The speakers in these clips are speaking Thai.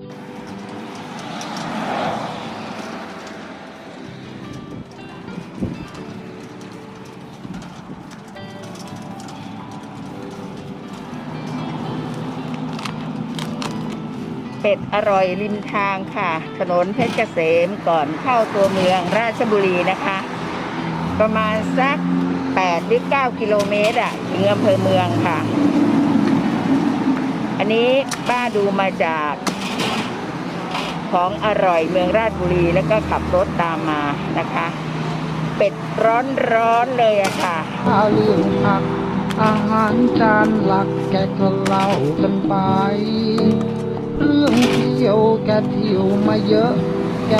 เป็ดอร่อยริมทางค่ะ ถนนเพชรเกษมก่อนเข้าตัวเมืองราชบุรีนะคะ ประมาณสัก8หรือ9กิโลเมตรอะถึงอำเภอเมืองค่ะ อันนี้ป้าดูมาจาก ของอร่อยเมืองราชบุรีแล้วก็ขับรถตามมานะคะ เป็ดร้อนๆเลยอะค่ะถ้าเรื่องผักอาหารจานหลักแกก็เล่ากันไป เรื่องเที่ยวแกเที่ยวมาเยอะ แก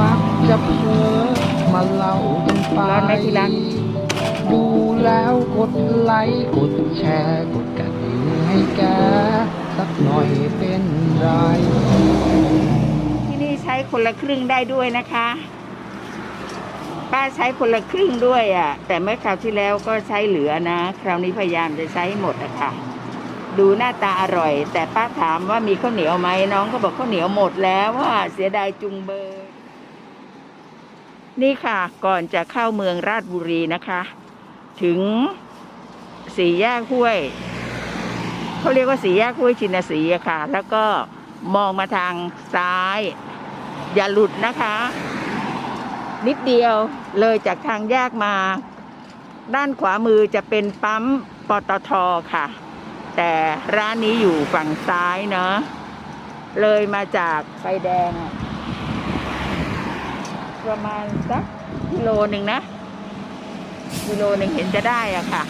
มักจะเพ้อมาเล่ากันไปร้อนไหมที่รักดูแล้วกดไลค์กดแชร์กดกระดิ่งให้แกสักหน่อยเป็นไรที่นี่ใช้คนละครึ่งได้ด้วยนะคะ ป้าใช้คนละครึ่งด้วยอะ่ะ แต่เมื่อคราวที่แล้วก็ใช้เหลือนะ คราวนี้พยายามจะใช้ให้หมดอะค่ะ ดูหน้าตาอร่อย แต่ป้าถามว่ามีข้าวเหนียวไหมน้องก็บอกข้าวเหนียวหมดแล้วว่าเสียดายจุงเบยนี่ค่ะ ก่อนจะเข้าเมืองราชบุรีนะคะ ถึงสี่แยกห้วยเขาเรียกว่าสี่แยกห้วยชินสีอะค่ะ แล้วก็มองมาทางซ้าย อย่าหลุดนะคะ นิดเดียวเลยจากทางแยกมา ด้านขวามือจะเป็นปั๊มปตทค่ะ แต่ร้านนี้อยู่ฝั่งซ้ายเนาะเลยมาจากไฟแดง ประมาณสักกิโลหนึ่งนะกิโลหนึ่งเห็นจะได้อะค่ะ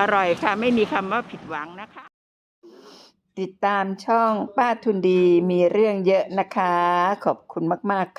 อร่อยค่ะ ไม่มีคำว่าผิดหวังนะคะ ติดตามช่องป้าทุนดีมีเรื่องเยอะนะคะ ขอบคุณมาก ๆ